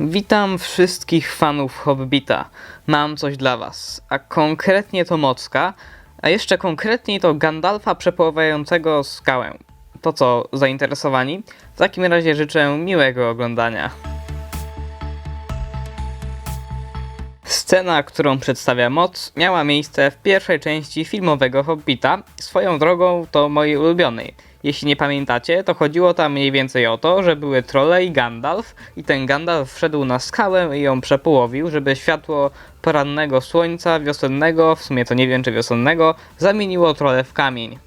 Witam wszystkich fanów Hobbita. Mam coś dla was, a konkretnie to Mocka, a jeszcze konkretniej to Gandalfa przepływającego skałę. To co, zainteresowani? W takim razie życzę miłego oglądania. Scena, którą przedstawia moc, miała miejsce w pierwszej części filmowego Hobbita. Swoją drogą to mojej ulubionej. Jeśli nie pamiętacie, to chodziło tam mniej więcej o to, że były trolle i Gandalf i ten Gandalf wszedł na skałę i ją przepołowił, żeby światło porannego słońca wiosennego, w sumie to nie wiem czy wiosennego, zamieniło trolle w kamień.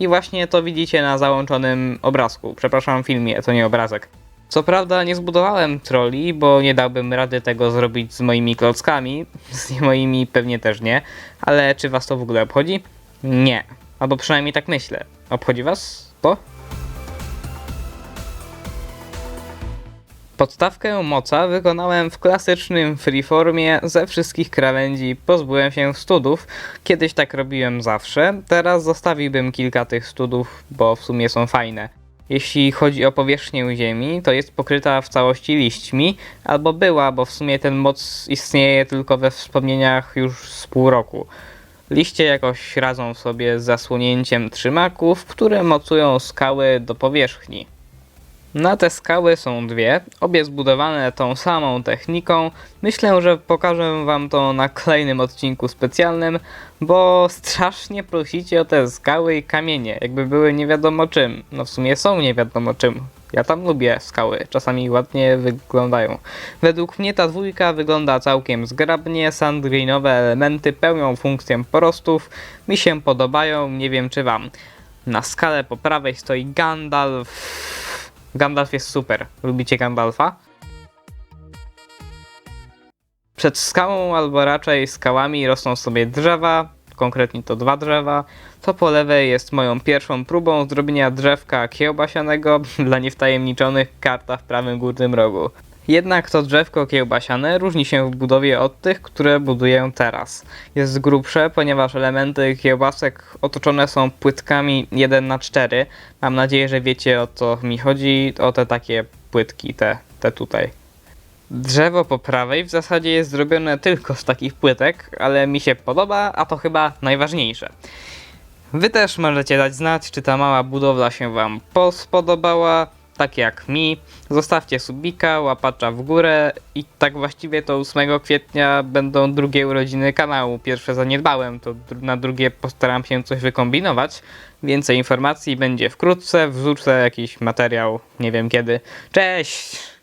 I właśnie to widzicie na załączonym obrazku. Przepraszam, filmie, to nie obrazek. Co prawda nie zbudowałem troli, bo nie dałbym rady tego zrobić z moimi klockami, z moimi pewnie też nie, ale czy was to w ogóle obchodzi? Nie. Albo przynajmniej tak myślę. Obchodzi was to? Podstawkę moca wykonałem w klasycznym freeformie ze wszystkich krawędzi, pozbyłem się studów. Kiedyś tak robiłem zawsze, teraz zostawiłbym kilka tych studów, bo w sumie są fajne. Jeśli chodzi o powierzchnię ziemi, to jest pokryta w całości liśćmi, albo była, bo w sumie ten moc istnieje tylko we wspomnieniach już z pół roku. Liście jakoś radzą sobie z zasłonięciem trzymaków, które mocują skały do powierzchni. Na te skały są dwie, obie zbudowane tą samą techniką. Myślę, że pokażę wam to na kolejnym odcinku specjalnym, bo strasznie prosicie o te skały i kamienie, jakby były nie wiadomo czym. No w sumie są nie wiadomo czym. Ja tam lubię skały, czasami ładnie wyglądają. Według mnie ta dwójka wygląda całkiem zgrabnie, sandgreenowe elementy pełnią funkcję porostów, mi się podobają, nie wiem czy wam. Na skale po prawej stoi Gandalf. Gandalf jest super. Lubicie Gandalfa? Przed skałą, albo raczej skałami rosną sobie drzewa, konkretnie to dwa drzewa. To po lewej jest moją pierwszą próbą zrobienia drzewka kiełbasianego dla niewtajemniczonych karta w prawym górnym rogu. Jednak to drzewko kiełbasiane różni się w budowie od tych, które buduję teraz. Jest grubsze, ponieważ elementy kiełbasek otoczone są płytkami 1 na 4 Mam nadzieję, że wiecie o co mi chodzi, o te takie płytki, te, te tutaj. Drzewo po prawej w zasadzie jest zrobione tylko z takich płytek, ale mi się podoba, a to chyba najważniejsze. Wy też możecie dać znać, czy ta mała budowla się Wam po- spodobała, tak jak mi. Zostawcie subika, łapacza w górę i tak właściwie to 8 kwietnia będą drugie urodziny kanału. Pierwsze zaniedbałem, to na drugie postaram się coś wykombinować. Więcej informacji będzie wkrótce, wrzucę jakiś materiał, nie wiem kiedy. Cześć!